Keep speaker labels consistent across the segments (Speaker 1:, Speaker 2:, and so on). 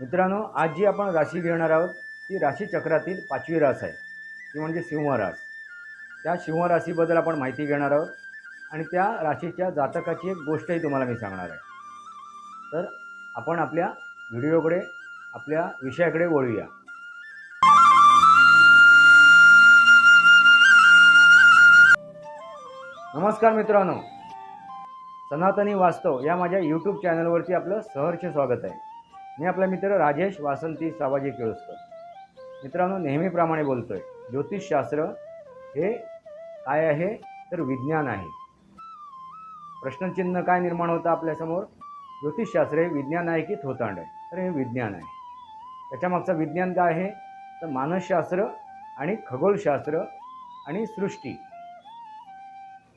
Speaker 1: मित्रांनो आज जी आपण राशी घेणार आहोत ती राशी चक्रातील पाचवी रास आहे. ती म्हणजे सिंह रास त्या सिंह राशीबद्दल आपण माहिती घेणार आहोत आणि त्या राशीच्या जातकाची एक गोष्टही तुम्हाला मी सांगणार आहे. तर आपण आपल्या व्हिडिओकडे आपल्या विषयाकडे वळूया. नमस्कार मित्रांनो. सनातनी वास्तव या माझ्या यूट्यूब चॅनलवरती आपलं सहर्ष स्वागत आहे. मी आपला मित्र राजेश वासंती सावाजी केळुसकर. मित्रांनो नेहमीप्रमाणे बोलतो आहे ज्योतिषशास्त्र हे काय आहे तर विज्ञान आहे. प्रश्नचिन्ह काय निर्माण होतं आपल्यासमोर? ज्योतिषशास्त्र हे विज्ञान आहे की थोतांड आहे? तर हे विज्ञान आहे. त्याच्यामागचं विज्ञान काय आहे? तर मानसशास्त्र आणि खगोलशास्त्र आणि सृष्टी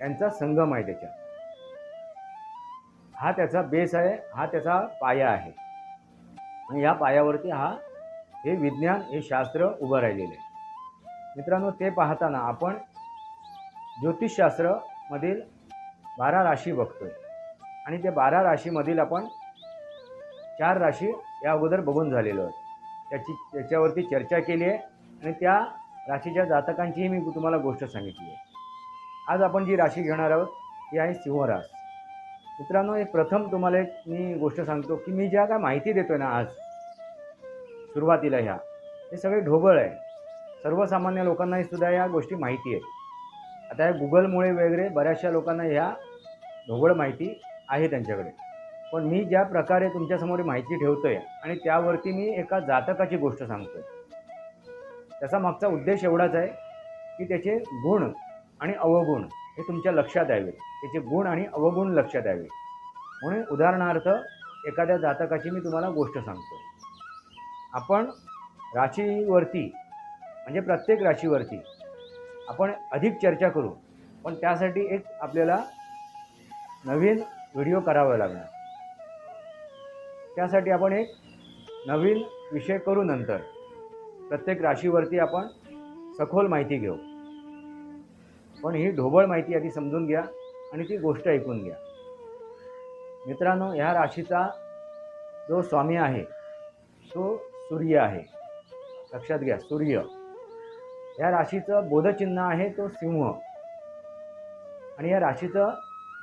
Speaker 1: यांचा संगम आहे त्याच्यात. हा त्याचा बेस आहे हा त्याचा पाया आहे. आणि या पायावरती हा हे विज्ञान हे शास्त्र उभं राहिलेलं आहे. मित्रांनो ते पाहताना आपण ज्योतिषशास्त्रमधील बारा राशी बघतोय. आणि त्या बारा राशीमधील आपण चार राशी या अगोदर बघून झालेलो आहे. त्याची त्याच्यावरती चर्चा केली आहे आणि त्या राशीच्या जातकांचीही मी तुम्हाला गोष्ट सांगितली आहे. आज आपण जी राशी घेणार आहोत ती आहे सिंहरास मित्रांनो एक प्रथम तुम्हाला एक मी गोष्ट सांगतो की मी ज्या काय माहिती देतोय ना आज सुरुवातीला ह्या. हे सगळे ढोबळ आहे. सर्वसामान्य लोकांनाही सुद्धा या गोष्टी माहिती आहेत. आता या गुगलमुळे वगैरे बऱ्याचशा लोकांना ह्या ढोबळ माहिती आहे त्यांच्याकडे. पण मी ज्या प्रकारे तुमच्यासमोर माहिती ठेवतो आहे आणि त्यावरती मी एका जातकाची गोष्ट सांगतो आहे त्याचा मागचा उद्देश एवढाच आहे की त्याचे गुण आणि अवगुण हे तुमच्या लक्षात यावे. त्याचे गुण आणि अवगुण लक्षात यावे. म्हणून उदाहरणार्थ एखाद्या जातकाची मी तुम्हाला गोष्ट सांगतो आपण राशीवरती म्हणजे प्रत्येक राशीवरती आपण अधिक चर्चा करू. पण त्यासाठी एक आपल्याला नवीन व्हिडिओ करावा लागणार. त्यासाठी आपण एक नवीन विषय करू नंतर. प्रत्येक राशीवरती आपण सखोल माहिती घेऊ. पण ही ढोबळ माहिती आधी समजून घ्या आणि ती गोष्ट ऐकून घ्या. मित्रांनो ह्या राशीचा जो स्वामी आहे तो सूर्य आहे. लक्षात घ्या सूर्य. या राशीचं बोधचिन्ह आहे तो सिंह. आणि या राशीचं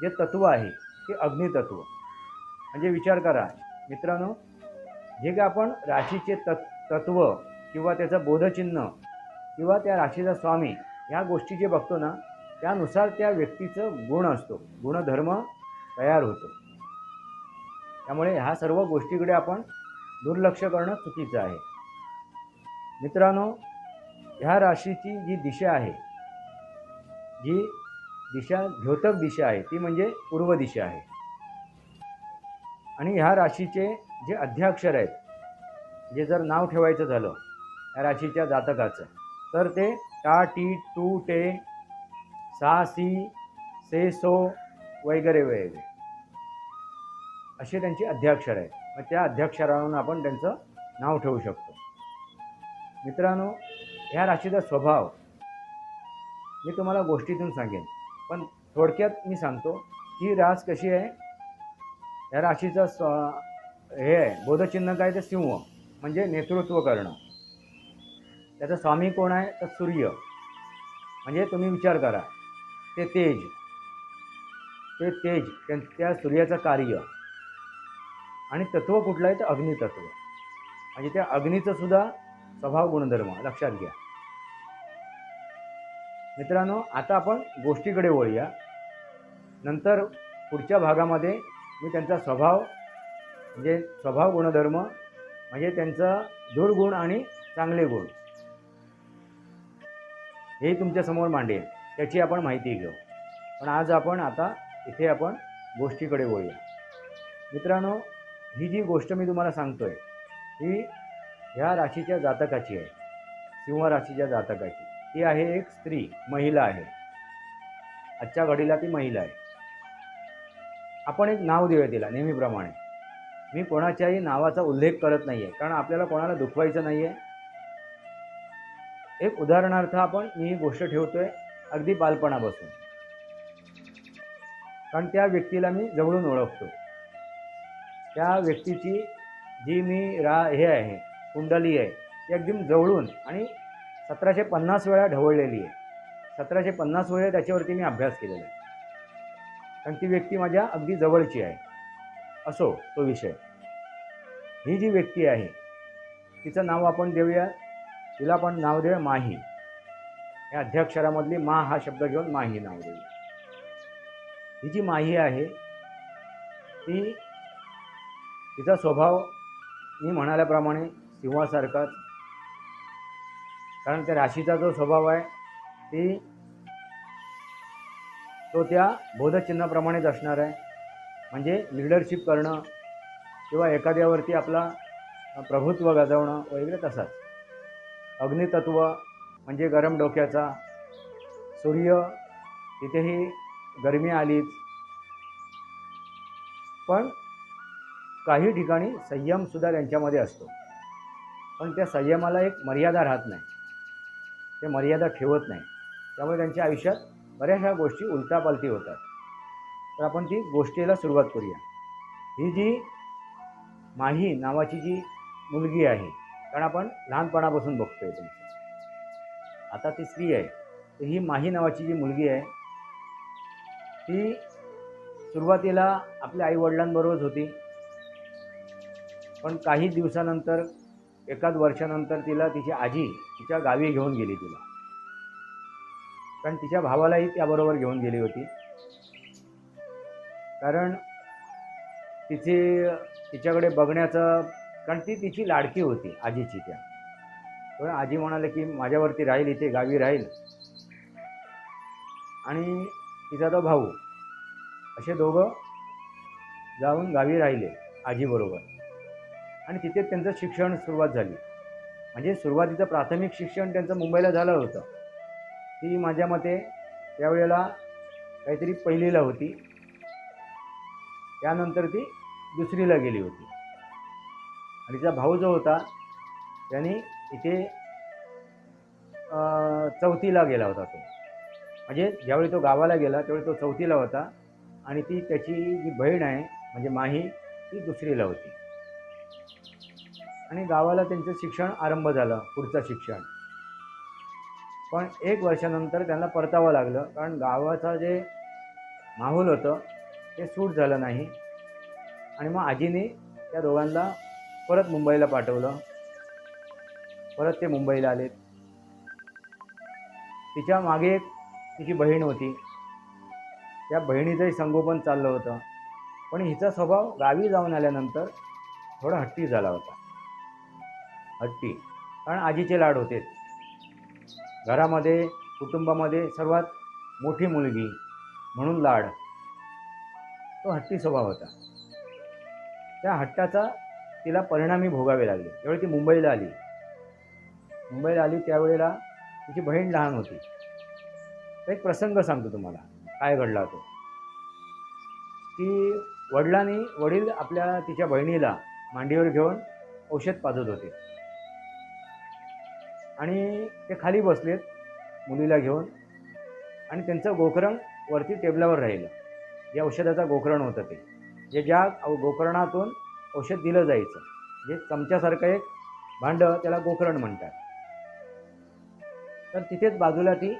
Speaker 1: जे तत्व आहे ते अग्नितत्व. म्हणजे विचार करा मित्रांनो जे काय आपण राशीचे तत् तत्व किंवा त्याचं बोधचिन्ह किंवा त्या राशीचा स्वामी ह्या गोष्टी जे बघतो ना त्यानुसार त्या व्यक्तीचं गुण असतो. गुणधर्म तयार होतो. त्यामुळे ह्या सर्व गोष्टीकडे आपण दुर्लक्ष करणं चुकीचं आहे. मित्रांनो ह्या राशीची जी दिशा आहे जी दिशा द्योतक दिशा आहे ती म्हणजे पूर्व दिशा आहे. आणि ह्या राशीचे जे अध्याक्षर आहेत जे जर नाव ठेवायचं झालं या राशीच्या जातकाचं तर ते टा टी टू टे सा सी से सो वगैरे वगैरे असे त्यांचे अध्याक्षर आहेत. त्या अध्याक्षरावरून आपण त्यांचं नाव ठेवू शकतो. मित्रांनो ह्या राशीचा स्वभाव मी तुम्हाला गोष्टीतून सांगेन. पण थोडक्यात मी सांगतो ही रास कशी आहे? या राशीचा स्व हे आहे बोधचिन्ह काय तर सिंह म्हणजे नेतृत्व करणं. त्याचा स्वामी कोण आहे? तर सूर्य. म्हणजे तुम्ही विचार करा ते तेज. ते तेज त्या- त्या सूर्याचं कार्य. आणि तत्व कुठलं आहे तर अग्नितत्व म्हणजे त्या अग्नीचं सुद्धा स्वभाव गुणधर्म लक्षात घ्या. मित्रांनो आता आपण गोष्टीकडे वळूया. नंतर पुढच्या भागामध्ये मी त्यांचा स्वभाव म्हणजे स्वभाव गुणधर्म म्हणजे त्यांचं दुर्गुण आणि चांगले गुण. हे तुमच्यासमोर मांडेल. त्याची आपण माहिती घेऊ. पण आज आपण आता इथे आपण गोष्टीकडे वळूया. मित्रांनो ही जी गोष्ट मी तुम्हाला सांगतोय ही ह्या राशीच्या जातकाची आहे. सिंह राशीच्या जातकाची. ती आहे एक स्त्री महिला आहे. आजच्या घडीला ती महिला आहे. आपण एक नाव देऊया तिला नेहमीप्रमाणे. मी कोणाच्याही नावाचा उल्लेख करत नाही आहे कारण आपल्याला कोणाला दुखवायचं नाही आहे एक उदाहरणार्थ आपण मी ही गोष्ट ठेवतोय अगदी बालपणापासून. कारण त्या व्यक्तीला मी जवळून ओळखतो. त्या व्यक्तीची जी मी रा हे आहे कुंडली आहे ती एकदम जवळून आणि सतराशे पन्नास वेळा ढवळलेली आहे. सतराशे पन्नास वेळा त्याच्यावरती मी अभ्यास केलेला आहे. कारण ती व्यक्ती माझ्या अगदी जवळची आहे. असो तो विषय. ही जी व्यक्ती आहे तिचं नाव आपण देऊया तिला आपण नाव देऊया माही. या अध्यक्षरामधली मा हा शब्द घेऊन माही नाव देऊया. ही जी माही आहे ती तिचा स्वभाव मी म्हणाल्याप्रमाणे सिंहासारखाच. कारण त्या राशीचा जो स्वभाव आहे ती तो त्या बोधचिन्हाप्रमाणेच असणार आहे. म्हणजे लिडरशिप करणं किंवा एखाद्यावरती आपला प्रभुत्व गाजवणं वगैरे तसाच. अग्नितत्व म्हणजे गरम डोक्याचा. सूर्य तिथेही गरमी आलीच. पण काही ठिकाणी संयमसुद्धा त्यांच्यामध्ये असतो. पण त्या संयमाला एक मर्यादा राहत नाही. ते मर्यादा ठेवत नाही. त्यामुळे त्यांच्या आयुष्यात बऱ्याचशा गोष्टी उलटापालटी होतात. तर आपण ती गोष्टीला सुरुवात करूया. ही जी माही नावाची जी मुलगी आहे कारण आपण लहानपणापासून बघतो आहे तुमची. आता ती स्त्री आहे. तर ही माही नावाची जी मुलगी आहे ती सुरुवातीला आपल्या आईवडिलांबरोबरच होती. पण काही दिवसानंतर एकाच वर्षानंतर तिला तिची आजी तिच्या गावी घेऊन गेली तिला. कारण तिच्या भावालाही त्याबरोबर घेऊन गेली होती. कारण तिचे तिच्याकडे बघण्याचं कारण ती तिची लाडकी होती आजीची त्या. पण आजी म्हणाले की माझ्यावरती राहील इथे गावी राहील. आणि तिचा तो भाऊ असे दोघं जाऊन गावी राहिले आजीबरोबर. आणि तिथे त्यांचं शिक्षण सुरुवात झाली. म्हणजे सुरुवातीचं प्राथमिक शिक्षण त्यांचं मुंबईला झालं होतं. ती माझ्या मते त्यावेळेला काहीतरी पहिलीला होती. त्यानंतर ती दुसरीला गेली होती. आणि तिचा भाऊ जो होता त्याने इथे चौथीला गेला होता तो. म्हणजे ज्यावेळी तो गावाला गेला त्यावेळी तो चौथीला होता. आणि ती त्याची जी बहीण आहे म्हणजे माही ती दुसरीला होती. आणि गावाला त्यांचं शिक्षण आरंभ झालं पुढचं शिक्षण. पण एक वर्षानंतर त्यांना परतावं लागलं कारण गावाचं जे माहोल होतं ते सूट झालं नाही. आणि मग आजीने त्या दोघांना परत मुंबईला पाठवलं. परत ते मुंबईला आलेत. तिच्यामागे एक तिची बहीण होती. त्या बहिणीचंही संगोपन चाललं होतं. पण हिचा स्वभाव गावी जाऊन आल्यानंतर थोडा हट्टी झाला होता. हट्टी कारण आजीचे लाड होते. घरामध्ये कुटुंबामध्ये सर्वात मोठी मुलगी म्हणून लाड तो हट्टी स्वभाव होता. त्या हट्टाचा तिला परिणामी भोगावे लागले. त्यावेळी ती मुंबईला आली मुंबईला आली त्यावेळेला तिची बहीण लहान होती. एक प्रसंग सांगतो तुम्हाला काय घडला तो. की वडिलांनी वडील आपल्या तिच्या बहिणीला मांडीवर घेऊन औषध पाजत होते. आणि ते खाली बसलेत मुलीला घेऊन. आणि त्यांचं गोकरण वरती टेबलावर राहिलं. जे औषधाचं गोकरण होतं ते. जे ज्या गोकरणातून औषध दिलं जायचं. जे चमच्यासारखं एक भांडं त्याला गोकरण म्हणतात. तर तिथेच बाजूला ती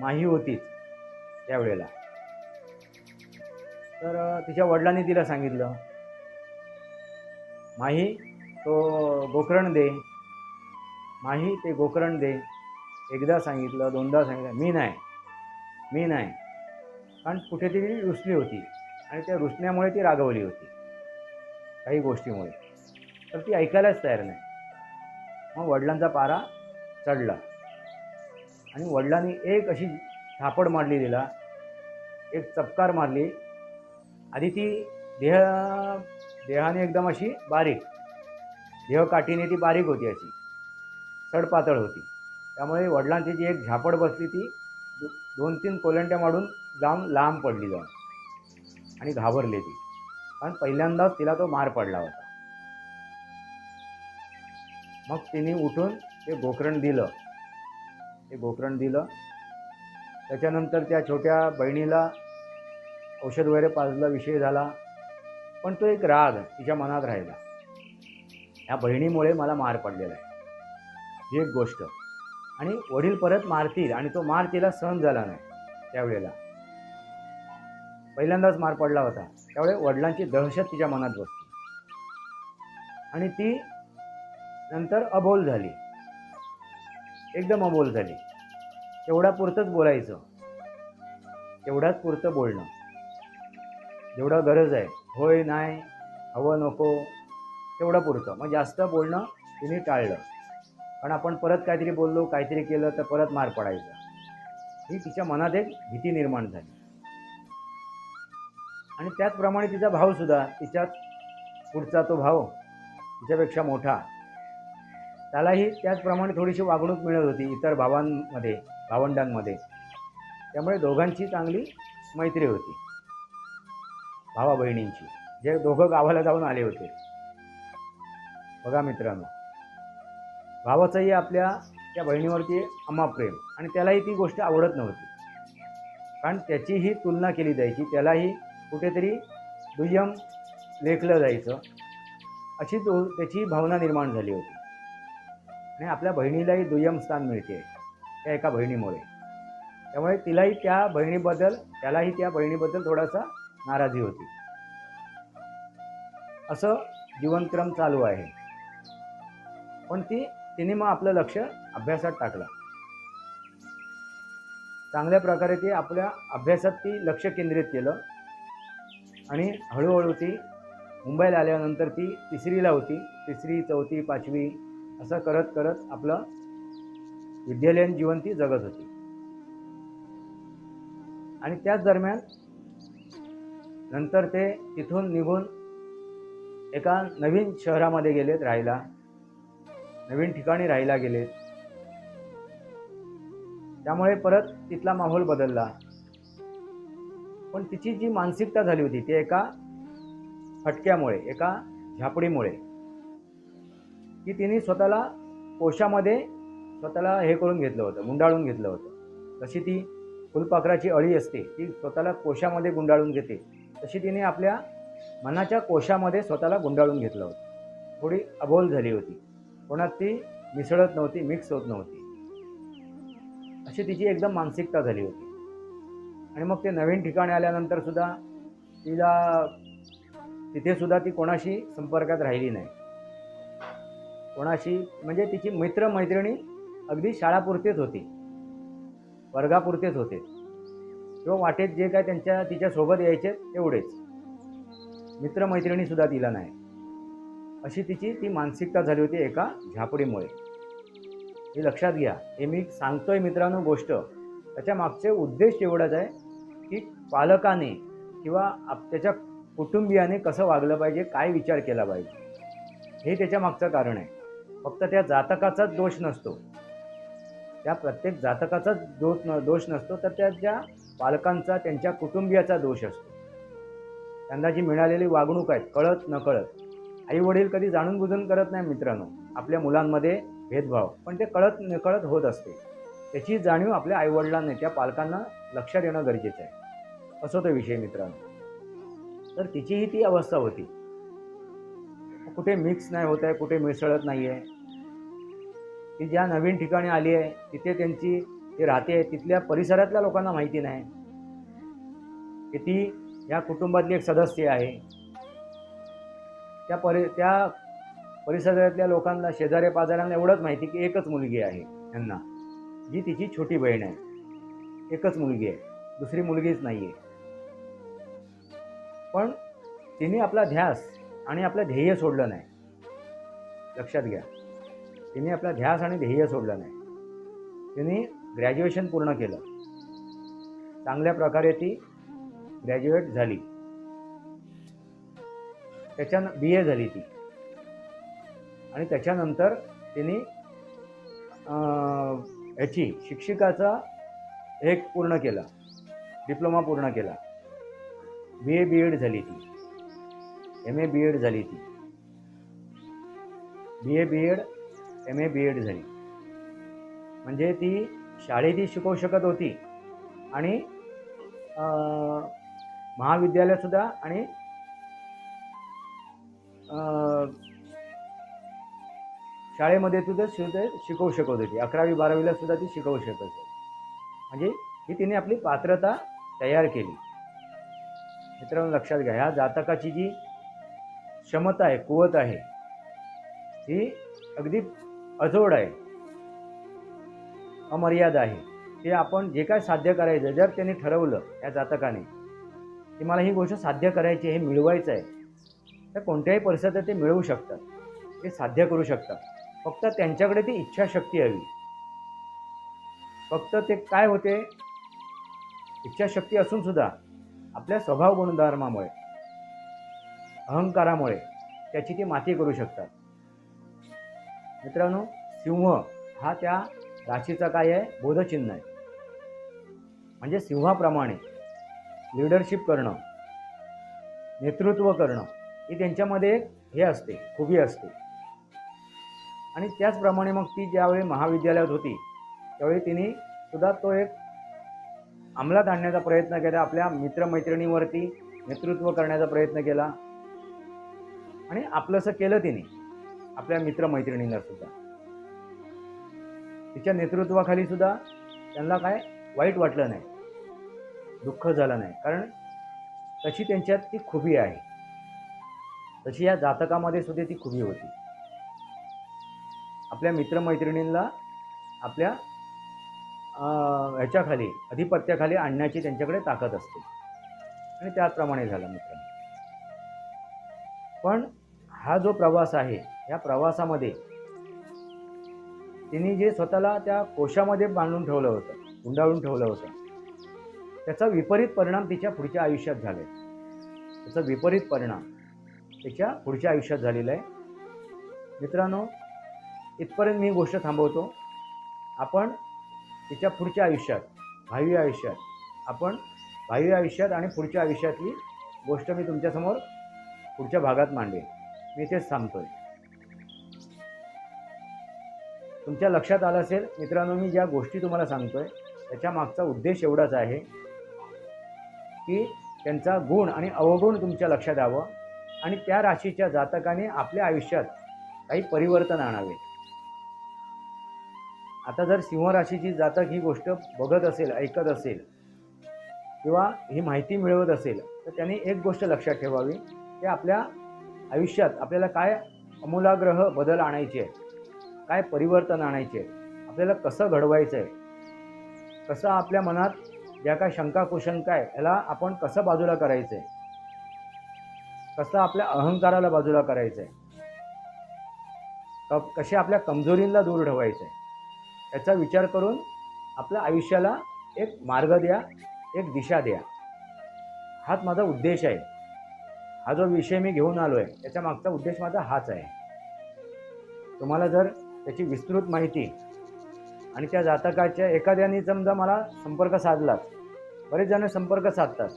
Speaker 1: माही होतीच त्यावेळेला. तर तिच्या वडिलांनी तिला सांगितलं माही तो गोकरण दे. माही ते गोकर्ण दे. एकदा सांगितलं दोनदा सांगितलं मी नाही. मी नाही. कारण कुठेतरी रुसली होती आणि त्या रुसण्यामुळे ती रागवली होती. काही गोष्टीमुळे. तर ती ऐकायलाच तयार नाही. मग वडिलांचा पारा चढला. आणि वडिलांनी एक अशी थापड मारली तिला. एक चपकार मारली. आधी ती देह देहाने एकदम अशी बारीक. देहकाठीने ती बारीक होती अशी. सडपातळ होती. त्यामुळे वडिलांची जी एक झापड बसली ती दो- दोन तीन कोलंट्या मारून जाम लांब पडली जाऊन आणि घाबरली ती. कारण पहिल्यांदाच तिला तो मार पडला होता. मग तिने उठून ते गोकरण दिलं. ते गोकरण दिलं. त्याच्यानंतर त्या छोट्या बहिणीला औषध वगैरे पाजला विषय झाला. पण तो एक राग तिच्या मनात राहिला. ह्या बहिणीमुळे मला मार पडलेला आहे. ही एक गोष्ट. आणि वडील परत मारतील आणि तो मार तिला सहन झाला नाही त्यावेळेला. पहिल्यांदाच मार पडला होता. त्यावेळे वडिलांची दहशत तिच्या मनात बसली. आणि ती नंतर अबोल झाली. एकदम अबोल झाली. तेवढा पुरतंच बोलायचं. तेवढ्याच पुरतं बोलणं. जेवढा गरज आहे. होय नाही हवं नको तेवढं पुरतं. मग जास्त बोलणं तिने टाळलं. पण आपण परत काहीतरी बोललो काहीतरी केलं तर परत मार पडायचा. ही तिच्या मनात एक भीती निर्माण झाली. आणि त्याचप्रमाणे तिचा भाऊसुद्धा तिच्यात पुढचा तो भाऊ तिच्यापेक्षा मोठा. त्यालाही त्याचप्रमाणे थोडीशी वागणूक मिळत होती इतर भावांमध्ये भावंडांमध्ये. त्यामुळे दोघांची चांगली मैत्री होती. भावा बहिणींची जे दोघं गावाला जाऊन आले होते. बघा मित्रांनो भावाचंही आपल्या त्या बहिणीवरती अम्मा प्रेम. आणि त्यालाही ती गोष्ट आवडत नव्हती. कारण त्याचीही तुलना केली जायची त्यालाही कुठेतरी दुय्यम लेखलं जायचं. अशी तो त्याची भावना निर्माण झाली होती. आणि आपल्या बहिणीलाही दुय्यम स्थान मिळते त्या एका बहिणीमुळे. त्यामुळे तिलाही त्या बहिणीबद्दल त्यालाही त्या बहिणीबद्दल थोडासा नाराजी होती. असं जीवनक्रम चालू आहे. पण ती तिने मग आपलं लक्ष अभ्यासात टाकलं. चांगल्या प्रकारे ती आपल्या अभ्यासात ती लक्ष केंद्रित केलं. आणि हळूहळू ती मुंबईला आल्यानंतर ती तिसरीला होती. तिसरी चौथी पाचवी असं करत करत आपलं विद्यालयीन जीवन ती जगत होती. आणि त्याच दरम्यान नंतर ते तिथून निघून एका नवीन शहरामध्ये गेलेत राहायला. नवीन ठिकाणी राहायला गेलेत त्यामुळे परत तिथला माहोल बदलला. पण तिची जी मानसिकता झाली होती ती एका फटक्यामुळे एका झापडीमुळे की तिने स्वतःला कोशामध्ये स्वतःला हे करून घेतलं होतं गुंडाळून घेतलं होतं. तशी ती फुलपाखराची अळी असते ती स्वतःला कोशामध्ये गुंडाळून घेते. तशी तिने आपल्या मनाच्या कोशामध्ये स्वतःला गुंडाळून घेतलं होतं. थोडी अबोल झाली होती. कोणात ती मिसळत नव्हती मिक्स होत नव्हती. अशी तिची एकदम मानसिकता झाली होती. आणि मग ते नवीन ठिकाणी आल्यानंतर सुद्धा तिला तिथे सुद्धा ती कोणाशी संपर्कात राहिली नाही. कोणाशी म्हणजे तिची मित्र मैत्रिणी अगदी शाळापुरतेच होती. वर्गापुरतेच होते. किंवा वाटेत जे काय त्यांच्या तिच्यासोबत यायचे तेवढेच. मित्रमैत्रिणीसुद्धा तिला नाही. अशी तिची ती मानसिकता झाली होती एका झापडीमुळे. हे लक्षात घ्या हे मी सांगतोय मित्रांनो गोष्ट. त्याच्या मागचे उद्देश एवढाच आहे की पालकाने किंवा आप त्याच्या कुटुंबियाने कसं वागलं पाहिजे काय विचार केला पाहिजे. हे त्याच्या मागचं कारण आहे. फक्त त्या जातकाचाच दोष नसतो. त्या प्रत्येक जातकाचाच दोष न दोष नसतो तर त्याच्या पालकांचा त्यांच्या कुटुंबियाचा दोष असतो. त्यांना जी मिळालेली वागणूक आहे कळत न कळत. आई वडील कधी जाणून बुजून करत नाही मित्रांनो. आपल्या मुलांमध्ये भेदभाव. पण ते कळत नकळत होत असते. त्याची जाणीव आपल्या आईवडिलांनी त्या पालकांना लक्षात येणं गरजेचं आहे. असं तो विषय मित्रांनो. तर तिचीही ती अवस्था होती. कुठे मिक्स नाही होत आहे कुठे मिसळत नाही आहे. ती ज्या नवीन ठिकाणी आली आहे तिथे त्यांची ती राहते तिथल्या परिसरातल्या लोकांना माहिती नाही. की ती या कुटुंबातली एक सदस्य आहे. त्या परि त्या परिसरातल्या लोकांना शेजाऱ्या पाजाऱ्यांना एवढंच माहिती की एकच मुलगी आहे यांना. जी तिची छोटी बहीण आहे. एकच मुलगी आहे. दुसरी मुलगीच नाही आहे पण तिने आपला ध्यास आणि आपलं ध्येय सोडलं नाही. लक्षात घ्या. तिने आपला ध्यास आणि ध्येय सोडलं नाही. तिने ग्रॅज्युएशन पूर्ण केलं. चांगल्या प्रकारे ती ग्रॅज्युएट झाली. त्याच्यानं बी ए झाली ती. आणि त्याच्यानंतर तिने ह्याची शिक्षिकाचा एक पूर्ण केला. डिप्लोमा पूर्ण केला. बी ए बी एड झाली ती. एम ए बी एड झाली ती. B A B Ed M A B Ed झाली. म्हणजे ती शाळेतही शिकवू शकत होती. आणि महाविद्यालयसुद्धा महाविद्यालयातसुद्धा आणि शाळेमध्ये सुद्धा सुद्धा शिकवू शकत होती. अकरावी बारावीला सुद्धा ती शिकवू शकत होती. म्हणजे ही तिने आपली पात्रता तयार केली. मित्रांनो लक्षात घ्या ह्या जातकाची जी क्षमता आहे कुवत आहे ही अगदी अजोड आहे. अमर्याद आहे. ते आपण जे काय साध्य करायचं जर त्यांनी ठरवलं या जातकाने की मला ही गोष्ट साध्य करायची आहे, हे मिळवायचं आहे तर कोणत्याही परिस्थितीत ते मिळवू शकतात. ते साध्य करू शकतात. फक्त त्यांच्याकडे ती इच्छाशक्ती हवी. फक्त ते काय होते? इच्छाशक्ती असून सुद्धा आपल्या स्वभाव गुणधर्मामुळे अहंकारामुळे त्याची ती माती करू शकतात. मित्रांनो सिंह हा त्या राशीचा काय आहे? बोधचिन्ह आहे. म्हणजे सिंहाप्रमाणे लिडरशिप करणं नेतृत्व करणं ही त्यांच्यामध्ये एक हे असते खुबी असते. आणि त्याचप्रमाणे मग ती ज्यावेळी महाविद्यालयात होती त्यावेळी तिने सुद्धा तो एक अंमलात आणण्याचा प्रयत्न केला आपल्या मित्रमैत्रिणीवरती नेतृत्व करण्याचा प्रयत्न केला. आणि आपलंसं केलं तिने आपल्या मित्रमैत्रिणींना सुद्धा. तिच्या नेतृत्वाखाली सुद्धा त्यांना काय वाईट वाटलं नाही दुःख झालं नाही. कारण तशी त्यांच्यात ती खुबी आहे. तशी या जातकामध्ये सुद्धा ती खुबी होती. आपल्या मित्रमैत्रिणींना आपल्या ह्याच्याखाली अधिपत्याखाली आणण्याची त्यांच्याकडे ताकद असते. आणि त्याचप्रमाणे झालं मित्रांनो. पण हा जो प्रवास आहे या प्रवासामध्ये तिने जे स्वतःला त्या कोशामध्ये बांधून ठेवलं होतं गुंडाळून ठेवलं होतं त्याचा विपरीत परिणाम तिच्या पुढच्या आयुष्यात झाले. त्याचा विपरीत परिणाम त्याच्या पुढच्या आयुष्यात झालेलं आहे. मित्रांनो इथपर्यंत मी ही गोष्ट थांबवतो. आपण तिच्या पुढच्या आयुष्यात भावी आयुष्यात आपण भावी आयुष्यात आणि पुढच्या आयुष्यातली गोष्ट मी तुमच्यासमोर पुढच्या भागात मांडेन. मी इथेच थांबतोय तुमच्या लक्षात आलं असेल मित्रांनो मी ज्या गोष्टी तुम्हाला सांगतोय त्याच्या मागचा उद्देश एवढाच आहे की त्यांचा गुण आणि अवगुण तुमच्या लक्षात यावं. आणि त्या राशीच्या जातकाने आपल्या आयुष्यात काही परिवर्तन आणावे. आता जर सिंह राशीची जातक ही गोष्ट बघत असेल ऐकत असेल किंवा ही माहिती मिळवत असेल तर त्यांनी एक गोष्ट लक्षात ठेवावी की आपल्या आयुष्यात आपल्याला काय अमूलाग्रह बदल आणायचे आहे काय परिवर्तन आणायचे आहे आपल्याला कसं घडवायचं आहे कसं आपल्या मनात ज्या काय शंका कुशंका आहे ह्याला आपण कसं बाजूला करायचं आहे कसं आपल्या अहंकाराला बाजूला करायचं आहे क कसे आपल्या कमजोरींना दूर ठेवायचं आहे याचा विचार करून आपल्या आयुष्याला एक मार्ग द्या एक दिशा द्या. हाच माझा उद्देश आहे. हा जो विषय मी घेऊन आलो आहे त्याच्या मागचा उद्देश माझा हाच आहे. तुम्हाला जर त्याची विस्तृत माहिती आणि त्या जातकाच्या एखाद्याने समजा मला संपर्क साधलाच बरेच जण संपर्क साधतात.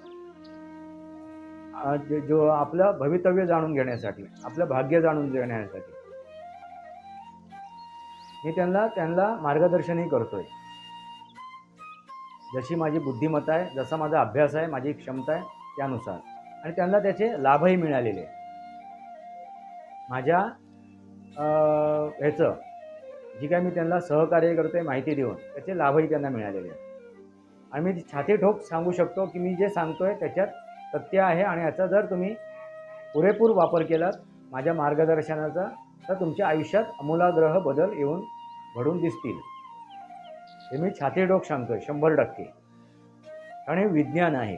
Speaker 1: जे- जो आपलं भवितव्य जाणून घेण्यासाठी आपलं भाग्य जाणून घेण्यासाठी. मी त्यांना त्यांना मार्गदर्शनही करतोय. जशी माझी बुद्धिमत्ता आहे जसा माझा अभ्यास आहे माझी क्षमता आहे त्यानुसार. आणि त्यांना त्याचे लाभही मिळालेले आहे. माझ्या ह्याचं जी काय मी त्यांना सहकार्य करतोय माहिती देऊन त्याचे लाभही त्यांना मिळालेले आहे आणि मी छाती ठोक सांगू शकतो की मी जे सांगतोय त्याच्यात सत्य आहे आणि याचा जर तुम्ही पुरेपूर वापर केलात माझ्या मार्गदर्शनाचा तर तुमच्या आयुष्यात अमूलाग्रह बदल येऊन घडून दिसतील. हे मी छातीडोक सांगतोय शंभर टक्के. कारण हे विज्ञान आहे.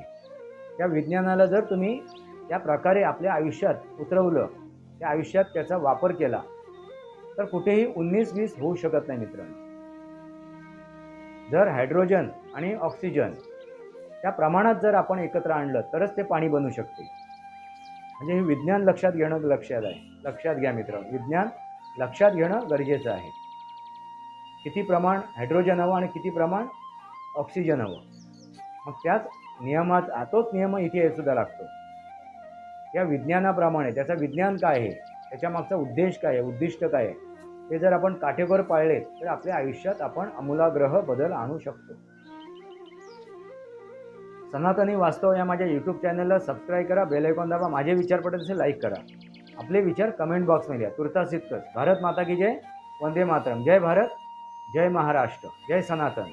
Speaker 1: त्या विज्ञानाला जर तुम्ही त्या प्रकारे आपल्या आयुष्यात उतरवलं त्या आयुष्यात त्याचा वापर केला तर कुठेही उन्नीस वीस होऊ शकत नाही मित्रांनो. जर हायड्रोजन आणि ऑक्सिजन त्या प्रमाणात जर आपण एकत्र आणलं तरच ते पाणी बनू शकते. म्हणजे हे विज्ञान लक्षात घेणं लक्षात आहे. लक्षात घ्या मित्र विज्ञान लक्षात घेणं गरजेचं आहे. किती प्रमाण हायड्रोजन हवं आणि किती प्रमाण ऑक्सिजन हवं. मग त्याच नियमात तोच नियम इथे सुद्धा लागतो. या विज्ञानाप्रमाणे त्याचं विज्ञान काय आहे? त्याच्या मागचा उद्देश काय आहे? उद्दिष्ट काय आहे? ते जर आपण काटेकोर पाळले तर आपल्या आयुष्यात आपण अमूलाग्रह बदल आणू शकतो. सनातनी वास्तव या माझ्या यूट्यूब चॅनलला सबस्क्राईब करा बेल आयकॉन दाबा माझे विचार पडत असेल लाईक करा. आपले विचार कमेंट बॉक्समध्ये लिहा तुर्तास इतकंच. भारत माता की जय. वंदे मातरम. जय भारत. जय महाराष्ट्र. जय सनातन.